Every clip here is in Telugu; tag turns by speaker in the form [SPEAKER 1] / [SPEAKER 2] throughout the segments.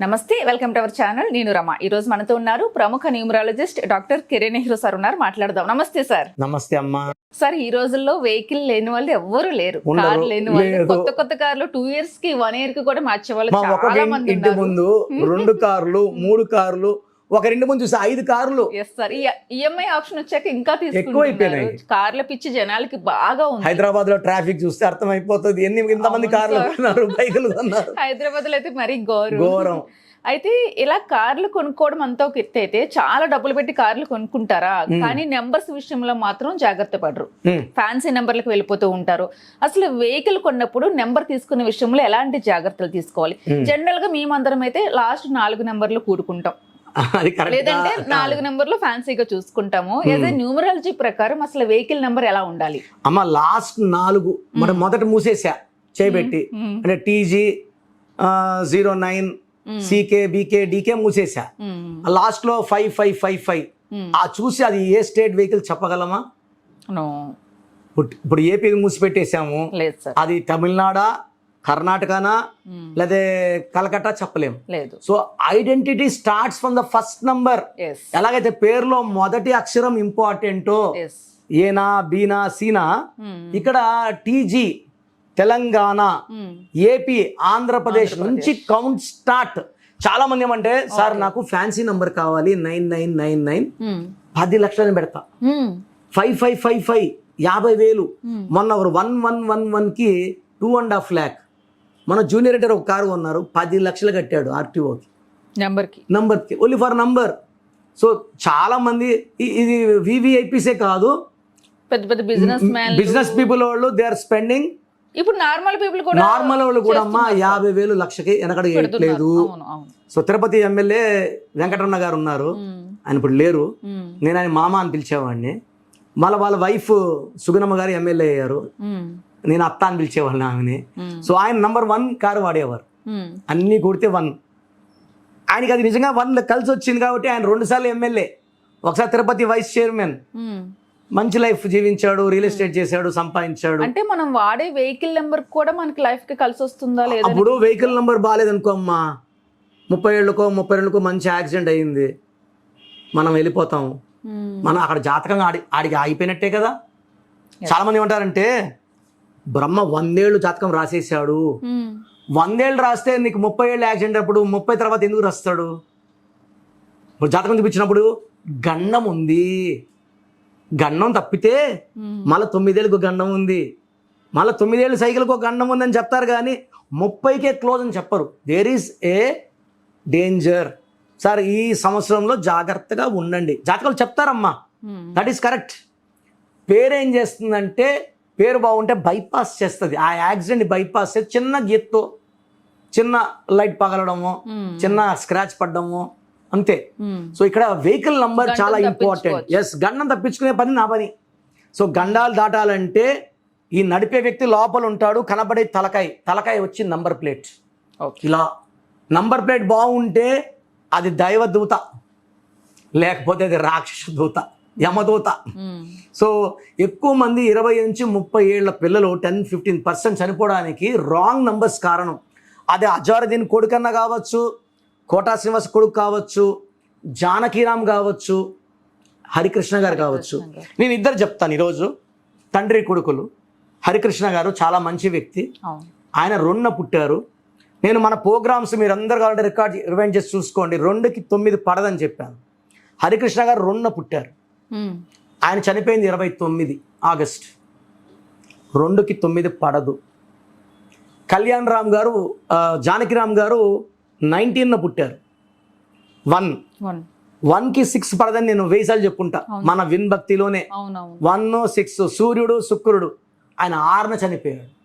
[SPEAKER 1] నమస్తే వెల్కమ్ టు అవర్ ఛానల్. నేను రమ. ఈ రోజు మనతో ఉన్నారు ప్రముఖ numerologist doctor Kiran Nehru sir ఉన్నారు. మాట్లాడదాం. నమస్తే సార్.
[SPEAKER 2] నమస్తే అమ్మా.
[SPEAKER 1] సార్ ఈ రోజుల్లో వెహికల్ లేని వాళ్ళు ఎవ్వరు లేరు. కార్ లేని వాళ్ళు. కొత్త కొత్త కార్లు టూ ఇయర్స్కి వన్ ఇయర్కి కూడా మార్చే వాళ్ళు
[SPEAKER 2] మా ఒక్కొక్క
[SPEAKER 1] చాలా మంది
[SPEAKER 2] ముందు రెండు కార్లు మూడు కార్లు ఒక రెండు ముందు చూస్తే ఐదు కార్లు.
[SPEAKER 1] ఎస్ సార్ ఈఎంఐ ఆప్షన్ వచ్చాక ఇంకా. తీసుకుంటున్నారు. కార్ల పిచ్చి జనాలకి బాగా ఉంది.
[SPEAKER 2] హైదరాబాద్లో ట్రాఫిక్ చూస్తే అర్థమైపోతుంది. ఎన్ని ఇంతమంది కార్లు. కొన్నారు బైకులు కొన్నారు
[SPEAKER 1] హైదరాబాద్లో అయితే మరీ ఘోరం.
[SPEAKER 2] ఘోరం.
[SPEAKER 1] అయితే ఇలా కార్లు కొనుక్కోవడం అంతా ఒక ఎత్తు అయితే చాలా డబ్బులు పెట్టి కార్లు కొనుక్కుంటారా? కానీ నెంబర్స్ విషయంలో మాత్రం జాగ్రత్త పడరు. ఫ్యాన్సీ నెంబర్లకు వెళ్ళిపోతూ ఉంటారు. అసలు వెహికల్ కొన్నప్పుడు నెంబర్ తీసుకునే విషయంలో ఎలాంటి జాగ్రత్తలు తీసుకోవాలి? జనరల్గా మేమందరం అయితే లాస్ట్ నాలుగు నెంబర్లు కూడుకుంటాం.
[SPEAKER 2] అది కరెక్ట్
[SPEAKER 1] లేదంటే నాలుగు నెంబర్లు ఫ్యాన్సీగా చూసుకుంటాము. ఏదో న్యూమరాలజీ ప్రకారం అసలు వెహికల్ నెంబర్ ఎలా ఉండాలి?
[SPEAKER 2] అమ్మ లాస్ట్ నాలుగు మరి మొదట మూసేసా చేయబెట్టి
[SPEAKER 1] మ్మ్.
[SPEAKER 2] అంటే TG zero nine CK BK DK మూసేసా. లాస్ట్లో ఫైవ్ ఫైవ్ ఫైవ్ ఫైవ్. ఆ చూసి అది ఏ స్టేట్ వెహికల్ చెప్పగలమా. ఇప్పుడు ఏపీ మూసిపెట్టేసాము అది తమిళనాడా కర్ణాటకనా. లేదా కలకత్తా చెప్పలేం.
[SPEAKER 1] లేదు.
[SPEAKER 2] So identity starts from the first number. ఎలాగైతే పేరులో మొదటి అక్షరం ఇంపార్టెంటో ఏనా బీనా సీనా ఇక్కడ టీజీ తెలంగాణ ఏపీ ఆంధ్రప్రదేశ్ నుంచి కౌంట్ స్టార్ట్. చాలా మంది ఏమంటే సార్ నాకు ఫ్యాన్సీ నంబర్ కావాలి నైన్ నైన్ నైన్ నైన్ పది లక్షలని పెడతా. ఫైవ్ ఫైవ్ ఫైవ్ ఫైవ్ యాభై వేలు. మొన్న ఒక వన్ వన్ వన్ వన్కి టూ అండ్ హాఫ్ ల్యాక్. మన జూనియర్ ఎడిటర్ ఒక కారు కొన్నారు పది లక్షలు కట్టాడు ఆర్టీఓకి.
[SPEAKER 1] నెంబర్కి.
[SPEAKER 2] నంబర్కి ఓన్లీ ఫర్ నంబర్ సో చాలా మంది ఇది వివిఐపీసే కాదు.
[SPEAKER 1] పెద్ద పెద్ద బిజినెస్
[SPEAKER 2] బిజినెస్ పీపుల్ వాళ్ళు దే ఆర్ స్పెండింగ్
[SPEAKER 1] ఇప్పుడు నార్మల్ పీపుల్ కూడా
[SPEAKER 2] నార్మల్ వాళ్ళు కూడా అమ్మా యాభై వేలు లక్షకి వెనకడ వేయట్లేదు
[SPEAKER 1] అవును అవును.
[SPEAKER 2] సో తిరుపతి ఎమ్మెల్యే వెంకటరమణ గారు ఉన్నారు.
[SPEAKER 1] మ్మ్.
[SPEAKER 2] ఆయన ఇప్పుడు లేరు.
[SPEAKER 1] మ్మ్.
[SPEAKER 2] నేను ఆయన మామ అని పిలిచేవాడిని. మళ్ళీ వాళ్ళ వైఫ్ సుగుణమ్మ గారు ఎమ్మెల్యే అయ్యారు.
[SPEAKER 1] మ్మ్.
[SPEAKER 2] నేను అత్త అని పిలిచేవాళ్ళని ఆమెని. సో ఆయన నంబర్ వన్ కారు వాడేవారు. అన్నీ కొడితే వన్ ఆయనకి అది నిజంగా వన్ కలిసి వచ్చింది కాబట్టి ఆయన రెండుసార్లు ఎమ్మెల్యే ఒకసారి తిరుపతి వైస్ చైర్మన్. మంచి లైఫ్ జీవించాడు రియల్ ఎస్టేట్ చేశాడు సంపాదించాడు.
[SPEAKER 1] అంటే మనం వాడే వెహికల్ నెంబర్ కూడా మనకి లైఫ్కి కలిసి వస్తుందా లేదా
[SPEAKER 2] అప్పుడు వెహికల్ నెంబర్ బాగాలేదనుకో అమ్మా. ముప్పై ఏళ్ళకో ముప్పై ఏళ్ళకో మంచి యాక్సిడెంట్ అయ్యింది మనం వెళ్ళిపోతాం. మనం అక్కడ జాతకంగా ఆడి ఆడికి ఆగిపోయినట్టే కదా. చాలా మంది ఏమంటారంటే బ్రహ్మ వందేళ్ళు జాతకం రాసేసాడు. వందేళ్ళు రాస్తే నీకు ముప్పై ఏళ్ళు యాక్సిడెంట్ అప్పుడు ముప్పై తర్వాత ఎందుకు రాస్తాడు? ఇప్పుడు జాతకం చూపించినప్పుడు గండం ఉంది. గండం తప్పితే. మళ్ళీ తొమ్మిదేళ్ళకు గండం ఉంది. మళ్ళీ తొమ్మిదేళ్ళు సైకిల్కి ఒక గండం ఉందని చెప్తారు కానీ ముప్పైకే క్లోజ్ అని చెప్పరు. There is a danger sir ఈ సంవత్సరంలో జాగ్రత్తగా ఉండండి. జాతకాలు చెప్తారమ్మా.
[SPEAKER 1] మ్మ్.
[SPEAKER 2] దట్ ఈస్ కరెక్ట్ పేరు చేస్తుందంటే పేరు బాగుంటే బైపాస్ చేస్తుంది. ఆ యాక్సిడెంట్ బైపాస్ చేసి చిన్న గీత్తో చిన్న లైట్ పగలడము
[SPEAKER 1] మ్మ్.
[SPEAKER 2] చిన్న స్క్రాచ్ పడ్డము అంతే. సో ఇక్కడ వెహికల్ నంబర్ చాలా ఇంపార్టెంట్. ఎస్ గండం తప్పించుకునే పని నా పని. సో గండాలు దాటాలంటే ఈ నడిపే వ్యక్తి లోపల ఉంటాడు కనబడే తలకాయ. తలకాయ వచ్చి నంబర్ ప్లేట్ ఇలా. నంబర్ ప్లేట్ బాగుంటే అది దైవ దూత. లేకపోతే అది రాక్షస దూత. యమదూత. సో ఎక్కువ మంది ఇరవై నుంచి ముప్పై ఏళ్ళ పిల్లలు టెన్ ఫిఫ్టీన్ పర్సెంట్ చనిపోవడానికి రాంగ్ నంబర్స్ కారణం. అది అజారుద్దీన్ కొడుకన్నా కావచ్చు కోటా శ్రీనివాస్ కొడుకు కావచ్చు జానకీరామ్ కావచ్చు హరికృష్ణ గారు కావచ్చు. నేను ఇద్దరు చెప్తాను ఈరోజు. తండ్రి కొడుకులు హరికృష్ణ గారు చాలా మంచి వ్యక్తి. ఆయన రెండున పుట్టారు. నేను మన ప్రోగ్రామ్స్ మీరు అందరు కావాలంటే రికార్డ్ రివైండ్ చేసి చూసుకోండి. రెండుకి తొమ్మిది పడదని చెప్పాను. హరికృష్ణ గారు రెండున పుట్టారు. ఆయన చనిపోయింది ఇరవై తొమ్మిది ఆగస్ట్. రెండుకి తొమ్మిది పడదు. కళ్యాణ్ రామ్ గారు జానకిరామ్ గారు నైన్టీన్న పుట్టారు. వన్.
[SPEAKER 1] వన్.
[SPEAKER 2] వన్కి సిక్స్ పడదని నేను వేసాలు చెప్పుకుంటా. మన విన్ భక్తిలోనే. వన్ సిక్స్ సూర్యుడు శుక్రుడు ఆయన ఆరున చనిపోయాడు.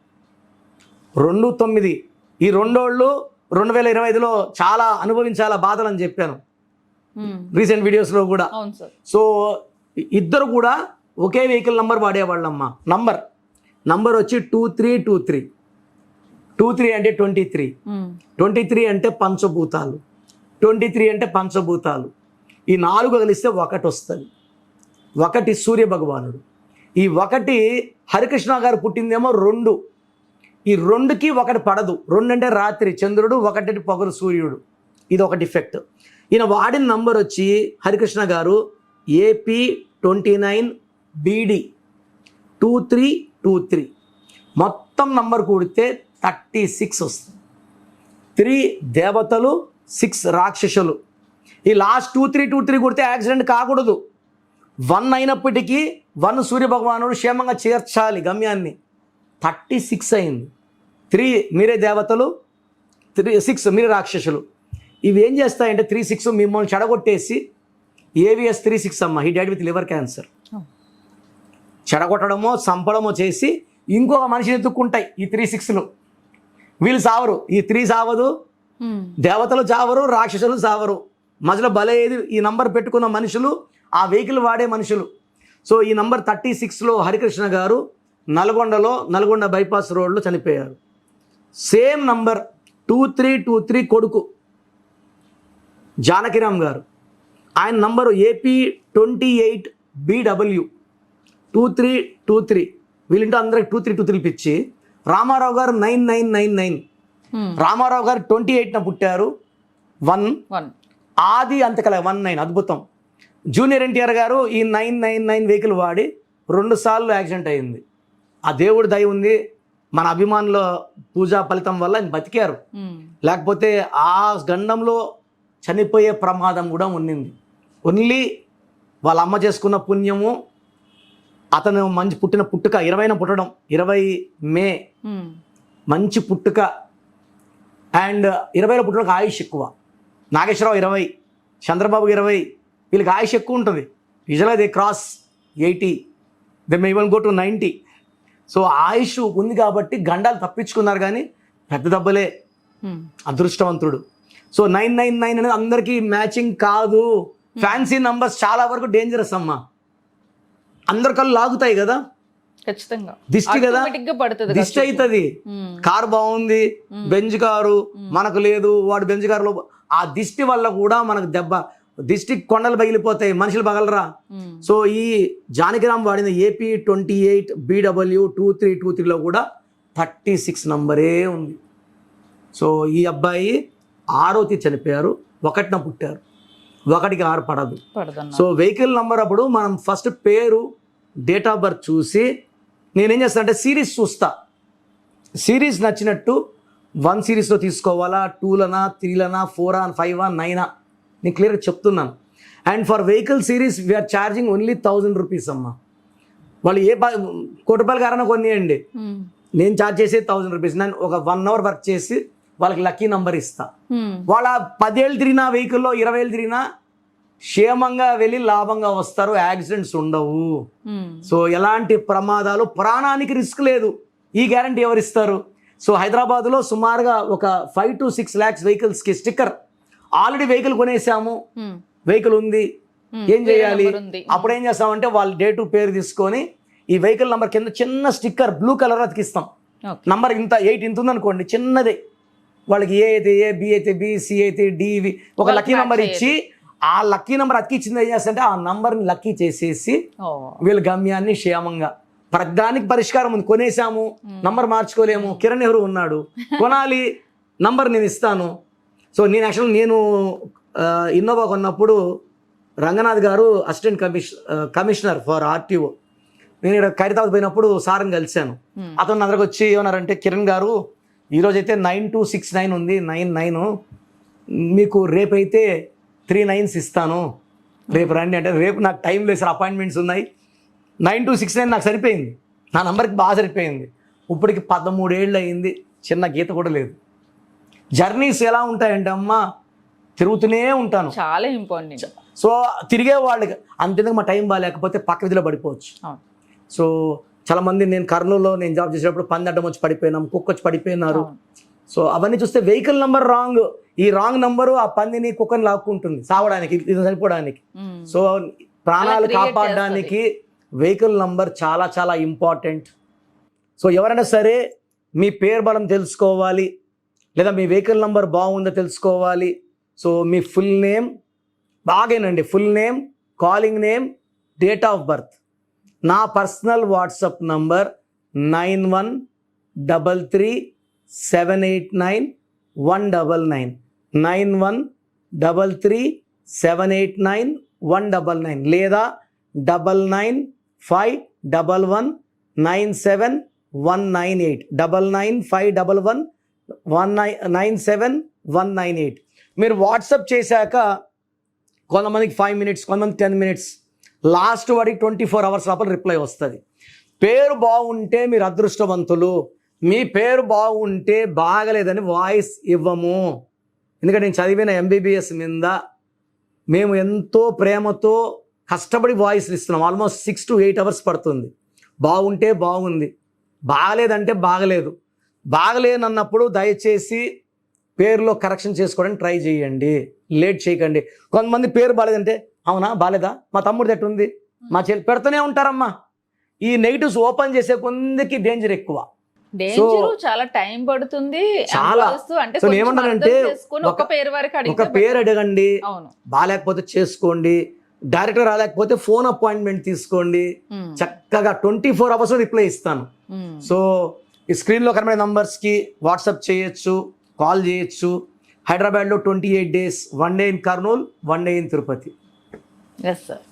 [SPEAKER 2] రెండు తొమ్మిది. ఈ రెండోళ్ళు రెండు వేల ఇరవై ఐదులో చాలా అనుభవించాలా బాధలు అని చెప్పాను. రీసెంట్ వీడియోస్లో కూడా. సో ఇద్దరు కూడా ఒకే వెహికల్ నంబర్ వాడేవాళ్ళమ్మా. నంబర్. నంబర్ వచ్చి two three two three. Two three అంటే ట్వంటీ త్రీ. ట్వంటీ త్రీ అంటే పంచభూతాలు. ట్వంటీ త్రీ అంటే పంచభూతాలు. ఈ నాలుగు కలిస్తే ఒకటి వస్తుంది. ఒకటి సూర్య భగవానుడు ఈ ఒకటి హరికృష్ణ గారు పుట్టిందేమో రెండు. ఈ రెండుకి ఒకటి పడదు. రెండు అంటే రాత్రి. చంద్రుడు ఒకటి పొగరు సూర్యుడు. ఇది ఒక డిఫెక్ట్ ఈయన వాడిన నంబర్ వచ్చి Harikrishna garu AP twenty nine BD two three two three. మొత్తం నంబర్ కూడితే థర్టీ సిక్స్ వస్తుంది. త్రీ దేవతలు సిక్స్ రాక్షసులు. ఈ last two three two three కొడితే యాక్సిడెంట్ కాకూడదు. వన్ అయినప్పటికీ వన్ సూర్య భగవానుడు క్షేమంగా చేర్చాలి గమ్యాన్ని. థర్టీ సిక్స్ అయింది. త్రీ మీరే దేవతలు త్రీ సిక్స్ మీరే రాక్షసులు. ఇవి ఏం చేస్తాయంటే త్రీ సిక్స్ మిమ్మల్ని చెడగొట్టేసి ఏవిఎస్ త్రీ సిక్స్ అమ్మ he died with liver cancer చెడగొట్టడమో చంపడమో చేసి ఇంకొక మనిషిని ఎత్తుక్కుంటాయి ఈ త్రీ సిక్స్లు వీళ్ళు సావరు ఈ త్రీ సావదు
[SPEAKER 1] ఉమ్.
[SPEAKER 2] దేవతలు చావరు రాక్షసులు చావరు. మధ్యలో బలే ఏది ఈ నంబర్ పెట్టుకున్న మనుషులు ఆ వెహికల్ వాడే మనుషులు. సో ఈ నంబర్ థర్టీ సిక్స్లో హరికృష్ణ గారు నల్గొండలో నల్గొండ బైపాస్ రోడ్లో చనిపోయారు. Same number two three two three కొడుకు జానకిరామ్ గారు. ఆయన number AP twenty eight BW. Two three two three. వీళ్ళంటే అందరికి టూ త్రీ టూ త్రీ పిచ్చి. Rama Rao garu nine nine nine nine. Rama Rao garu twenty ఎయిట్న పుట్టారు. వన్.
[SPEAKER 1] వన్.
[SPEAKER 2] ఆది అంతకల వన్ నైన్. అద్భుతం. జూనియర్ ఎన్టీఆర్ గారు ఈ నైన్ నైన్ నైన్ వెహికల్ వాడి రెండు సార్లు యాక్సిడెంట్ అయింది. ఆ దేవుడి దయ ఉంది. మన అభిమానుల పూజా ఫలితం వల్ల ఆయన బతికారు. లేకపోతే ఆ గండంలో చనిపోయే ప్రమాదం కూడా ఉన్నింది. ఓన్లీ వాళ్ళ అమ్మ చేసుకున్న పుణ్యము అతను మంచి పుట్టిన పుట్టుక ఇరవైన పుట్టడం ఇరవై మే
[SPEAKER 1] ఉమ్.
[SPEAKER 2] మంచి పుట్టుక అండ్ ఇరవైలో పుట్టుక ఆయుష్ ఎక్కువ. నాగేశ్వరరావు ఇరవై చంద్రబాబు ఇరవై వీళ్ళకి ఆయుష్ ఎక్కువ ఉంటుంది. యూజువల్గా they cross eighty they may even go to ninety. So ఆయుష్ ఉంది కాబట్టి గండాలు తప్పించుకున్నారు కానీ పెద్ద దెబ్బలే.
[SPEAKER 1] ఉమ్.
[SPEAKER 2] అదృష్టవంతుడు. సో నైన్ నైన్ నైన్ అనేది అందరికీ మ్యాచింగ్ కాదు. ఫ్యాన్సీ నంబర్స్ చాలా వరకు డేంజరస్ అమ్మా. అందరి కళ్ళు లాగుతాయి కదా.
[SPEAKER 1] ఖచ్చితంగా.
[SPEAKER 2] దిష్టి కదా. దిష్టి అవుతుంది
[SPEAKER 1] ఉమ్.
[SPEAKER 2] కారు బాగుంది బెంజ్ కారు మనకు లేదు వాడు బెంజ్ కారులో ఆ దిష్టి వల్ల కూడా మనకు దెబ్బ దిష్టి కొండలు పగిలిపోతాయి మనుషులు పగలరా. సో ఈ జానకిరామ్ వాడిన AP twenty eight BW two three two త్రీలో కూడా థర్టీ సిక్స్ నంబరే ఉంది. సో ఈ అబ్బాయి ఆరోతి చనిపోయారు ఒకటిన పుట్టారు. ఒకటికి ఆరు పడదు. సో వెహికల్ నంబర్ అప్పుడు మనం ఫస్ట్ పేరు డేట్ ఆఫ్ బర్త్ చూసి నేనేం చేస్తాను అంటే సిరీస్ చూస్తా. సిరీస్ నచ్చినట్టు వన్ సిరీస్లో తీసుకోవాలా టూలనా త్రీలనా ఫోరా ఫైవా నైనా నేను క్లియర్గా చెప్తున్నాను. And for vehicle series we're charging only thousand rupees అమ్మా. వాళ్ళు ఏ కోటి రూపాయల కారణం కొనియండి
[SPEAKER 1] ఉమ్.
[SPEAKER 2] నేను ఛార్జ్ చేసేది థౌజండ్ రూపీస్ నేను ఒక వన్ అవర్ వర్క్ చేసి వాళ్ళకి లక్కీ నంబర్ ఇస్తా. వాళ్ళ పదేళ్ళు తిరిగినా వెహికల్లో ఇరవై ఏళ్ళు తిరిగినా క్షేమంగా వెళ్ళి లాభంగా వస్తారు యాక్సిడెంట్స్ ఉండవు. సో ఎలాంటి ప్రమాదాలు ప్రాణానికి రిస్క్ లేదు ఈ గ్యారంటీ ఎవరు ఇస్తారు సో హైదరాబాద్లో సుమారుగా ఒక ఫైవ్ టు సిక్స్ ల్యాక్స్ వెహికల్స్కి స్టిక్కర్ ఆల్రెడీ వెహికల్ కొనేసాము. వెహికల్ ఉంది. ఏం చేయాలి. అప్పుడు ఏం చేస్తామంటే వాళ్ళ డేటు పేరు తీసుకొని ఈ వెహికల్ నంబర్ కింద చిన్న స్టిక్కర్ బ్లూ కలర్ అతికిస్తాం. నంబర్ ఇంత ఎయిట్ ఇంత ఉందనుకోండి చిన్నదే వాళ్ళకి ఏ అయితే ఏ బి అయితే బి సి అయితే డివి ఒక లక్కీ నంబర్ ఇచ్చి ఆ లక్కీ నంబర్ అతికిచ్చింది ఏం చేస్తారంటే ఆ నంబర్ని లక్కీ చేసేసి. వీళ్ళ గమ్యాన్ని క్షేమంగా ప్రతిదానికి పరిష్కారం ఉంది. కొనేసాము నంబర్ మార్చుకోలేము కిరణ్ నెహ్రూ ఉన్నాడు. కొనాలి నంబర్ నేను ఇస్తాను. సో నేను యాక్చువల్ నేను ఇన్నోవా కొన్నప్పుడు రంగనాథ్ గారు అసిస్టెంట్ కమిష్ కమిషనర్ ఫర్ ఆర్టీఓ నేను ఇక్కడ ఖైరతాబాద్ పోయినప్పుడు సార్ని కలిశాను.
[SPEAKER 1] Hmm.
[SPEAKER 2] అతను నా దగ్గరకు వచ్చి ఏమన్నారంటే కిరణ్ గారు ఈరోజు అయితే నైన్ టూ సిక్స్ నైన్ ఉంది నైన్ నైన్. మీకు రేపైతే త్రీ నైన్స్ ఇస్తాను. రేపు రండి అంటే రేపు నాకు టైం లేదు సార్ అపాయింట్మెంట్స్ ఉన్నాయి. నైన్ టు సిక్స్ నైన్ నాకు సరిపోయింది. నా నంబర్కి బాగా సరిపోయింది. ఇప్పటికి పదమూడేళ్ళు అయింది చిన్న గీత కూడా లేదు. జర్నీస్ ఎలా ఉంటాయంటే అమ్మా తిరుగుతూనే ఉంటాను.
[SPEAKER 1] చాలా ఇంపార్టెంట్.
[SPEAKER 2] సో తిరిగే వాళ్ళకి అంతేందుకు మా టైం బాగాలేకపోతే పక్క విధిలో పడిపోవచ్చు. సో చాలా మంది నేను కర్నూలులో నేను జాబ్ చేసేటప్పుడు పంది అడ్డం వచ్చి పడిపోయినాం కుక్క వచ్చి పడిపోయినారు. సో అవన్నీ చూస్తే వెహికల్ నంబర్ రాంగ్ ఈ రాంగ్ నంబరు ఆ పందిని కుక్కని లాక్కుంటుంది సావడానికి ఇది చనిపోవడానికి. సో ప్రాణాలు కాపాడడానికి వెహికల్ నంబర్ చాలా చాలా ఇంపార్టెంట్ సో ఎవరైనా సరే మీ పేరు బలం తెలుసుకోవాలి లేదా మీ వెహికల్ నంబర్ బాగుందో తెలుసుకోవాలి. సో మీ full name బాగేనండి full name calling name date of birth నా personal WhatsApp number nine one double three seven eight nine one double nine. Nine one double three seven eight nine one double nine లేదా double nine five double one nine seven one nine eight. Double nine five double one one nine nine seven one nine eight. మీరు వాట్సప్ చేశాక కొంతమందికి ఫైవ్ మినిట్స్ కొంతమంది టెన్ మినిట్స్ లాస్ట్ వాడికి ట్వంటీ ఫోర్ అవర్స్ లోపల రిప్లై వస్తుంది. పేరు బాగుంటే మీరు అదృష్టవంతులు మీ పేరు బాగుంటే బాగలేదని వాయిస్ ఇవ్వము. ఎందుకంటే నేను చదివిన ఎంబీబీఎస్ మీద మేము ఎంతో ప్రేమతో కష్టపడి వాయిస్ ఇస్తున్నాం. Almost six to eight hours పడుతుంది. బాగుంటే బాగుంది. బాగలేదంటే బాగలేదు. బాగలేనన్నప్పుడు దయచేసి పేరులో కరెక్షన్ చేసుకోవడానికి ట్రై చేయండి. లేట్ చేయకండి. కొంతమంది పేరు బాగాలేదంటే అవునా? బాగాలేదా మా తమ్ముడు ఎట్టు ఉంది మా చెల్లి పెడుతూనే ఉంటారమ్మా. ఈ నెగిటివ్స్ ఓపెన్ చేసే కొందికి డేంజర్ ఎక్కువ.
[SPEAKER 1] డేంజర్ చాలా టైం పడుతుంది.
[SPEAKER 2] చాలా.
[SPEAKER 1] అంటే
[SPEAKER 2] సో
[SPEAKER 1] చేసుకొని ఒక పేరు వరకు
[SPEAKER 2] ఒక పేరు అడగండి. బాగాలేకపోతే చేసుకోండి. డైరెక్ట్గా రాలేకపోతే ఫోన్ అపాయింట్మెంట్ తీసుకోండి.
[SPEAKER 1] ఉమ్,
[SPEAKER 2] చక్కగా ట్వంటీ ఫోర్ అవర్స్ రిప్లై ఇస్తాను.
[SPEAKER 1] ఉమ్.
[SPEAKER 2] సో ఈ స్క్రీన్లో కనబడే నంబర్స్కి వాట్సాప్ చేయొచ్చు కాల్ చేయొచ్చు. హైదరాబాద్లో twenty eight days one day in Kurnool one day in Tirupati
[SPEAKER 1] yes sir